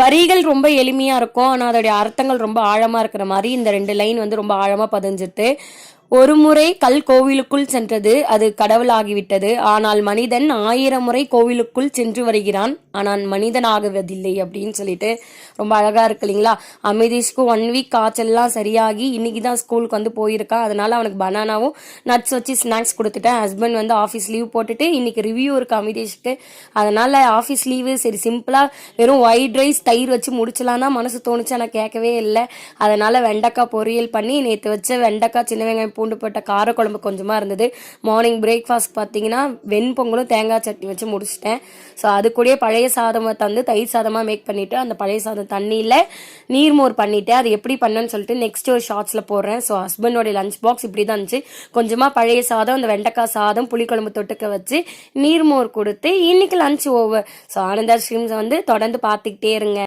வரிகள் ரொம்ப எளிமையாக இருக்கும். ஆனால் அதோடைய அர்த்தங்கள் ரொம்ப ஆழமாக இருக்கிற மாதிரி இந்த ரெண்டு லைன் வந்து ரொம்ப ஆழமாக பதிஞ்சிட்டு ஒரு முறை கல் கோவிலுக்குள் சென்றது. அது கடவுளாகிவிட்டது. ஆனால் மனிதன் ஆயிரம் முறை கோவிலுக்குள் சென்று வருகிறான். ஆனால் மனிதன் ஆகுவதில்லை அப்படின்னு சொல்லிட்டு ரொம்ப அழகா இருக்கு இல்லைங்களா? அமிதீஷ்க்கு ஒன் வீக் காய்ச்சல்லாம் சரியாகி இன்னைக்கு தான் ஸ்கூலுக்கு வந்து போயிருக்கான் அதனால அவனுக்கு பனானாவும் நட்ஸ் வச்சு ஸ்நாக்ஸ் கொடுத்துட்டேன். ஹஸ்பண்ட் வந்து ஆஃபீஸ் லீவ் போட்டுட்டு இன்னைக்கு ரிவ்யூ இருக்கு அமிதீஷ்க்கு அதனால ஆஃபீஸ் லீவு சரி சிம்பிளா வெறும் ஒயிட் ரைஸ் தயிர் வச்சு முடிச்சலாம்னா மனசு தோணுச்சு. ஆனால் கேட்கவே இல்லை. அதனால வெண்டைக்காய் பொரியல் பண்ணி நேற்று வச்ச வெண்டைக்காய் சின்ன வெங்காயம் பூண்டு போட்ட காரக்குழம்பு கொஞ்சமாக இருந்தது. மார்னிங் பிரேக்ஃபாஸ்ட் பார்த்தீங்கன்னா வெண்பொங்கலும் தேங்காய் சட்னி வச்சு முடிச்சிட்டேன். ஸோ அது கூடயே பழைய சாதமாக தந்து தயிர் சாதமாக மேக் பண்ணிவிட்டு அந்த பழைய சாதம் தண்ணியில் நீர்மோர் பண்ணிவிட்டு அது எப்படி பண்ணேன்னு சொல்லிட்டு நெக்ஸ்ட் ஒரு ஷார்ட்ஸில் போடுறேன். ஸோ ஹஸ்பண்டோடைய லஞ்ச் பாக்ஸ் இப்படி தான் இருந்துச்சு. கொஞ்சமாக பழைய சாதம் அந்த வெண்டைக்காய் சாதம் புளிக்குழம்பு தொட்டுக்க வச்சு நீர்மோர் கொடுத்து இன்னைக்கு lunch over so Anandha Streams வந்து தொடர்ந்து பார்த்துக்கிட்டே இருங்க.